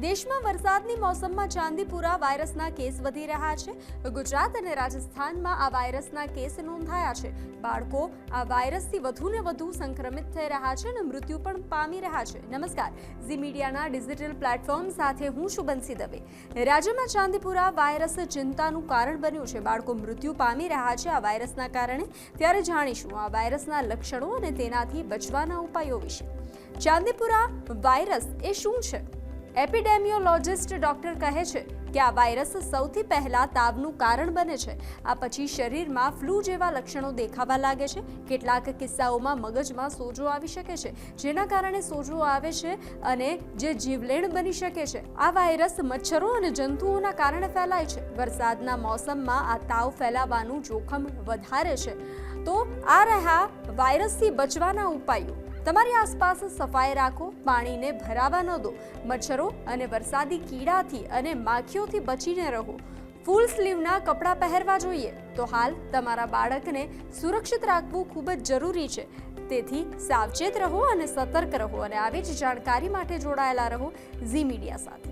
દેશમાં વરસાદની મોસમમાં ચાંદીપુરા વાયરસના કેસ વધી રહ્યા છે. ગુજરાત અને રાજસ્થાનમાં આ વાયરસના કેસ નોંધાયા છે. બાળકો આ વાયરસથી વધુને વધુ સંક્રમિત થઈ રહ્યા છે અને મૃત્યુ પણ પામી રહ્યા છે. નમસ્કાર. ઝી મીડિયાના ડિજિટલ પ્લેટફોર્મ સાથે હું છું બંસી દવે. રાજ્યમાં ચાંદીપુરા વાયરસ ચિંતાનું કારણ બન્યું છે. બાળકો મૃત્યુ પામી રહ્યા છે આ વાયરસના કારણે. ત્યારે જાણીશું આ વાયરસના લક્ષણો અને તેનાથી બચવાના ઉપાયો વિશે. ચાંદીપુરા વાયરસ એ શું છે? એપિડેમિયોલોજિસ્ટ ડોક્ટર કહે છે કે આ વાયરસ સૌથી પહેલા તાવનું કારણ બને છે. આ પછી શરીરમાં ફ્લૂ જેવા લક્ષણો દેખાવા લાગે છે. કેટલાક કિસ્સાઓમાં મગજમાં સોજો આવી શકે છે, જેના કારણે સોજો આવે છે અને જે જીવલેણ બની શકે છે. આ વાયરસ મચ્છરો અને જંતુઓના કારણે ફેલાય છે. વરસાદના મોસમમાં આ તાવ ફેલાવાનું જોખમ વધારે છે. તો આ રહ્યા વાયરસથી બચવાના ઉપાયો. તમારી આસપાસ સફાઈ રાખો, પાણીને ભરાવા ન દો. મચ્છરો અને વરસાદી કીડાથી અને માખીઓથી બચીને રહો. ફૂલ સ્લીવના કપડાં પહેરવા જોઈએ. તો હાલ તમારા બાળકને સુરક્ષિત રાખવું ખૂબ જ જરૂરી છે. તેથી સાવચેત રહો અને સતર્ક રહો અને આવી જ જાણકારી માટે જોડાયેલા રહો ઝી મીડિયા સાથે.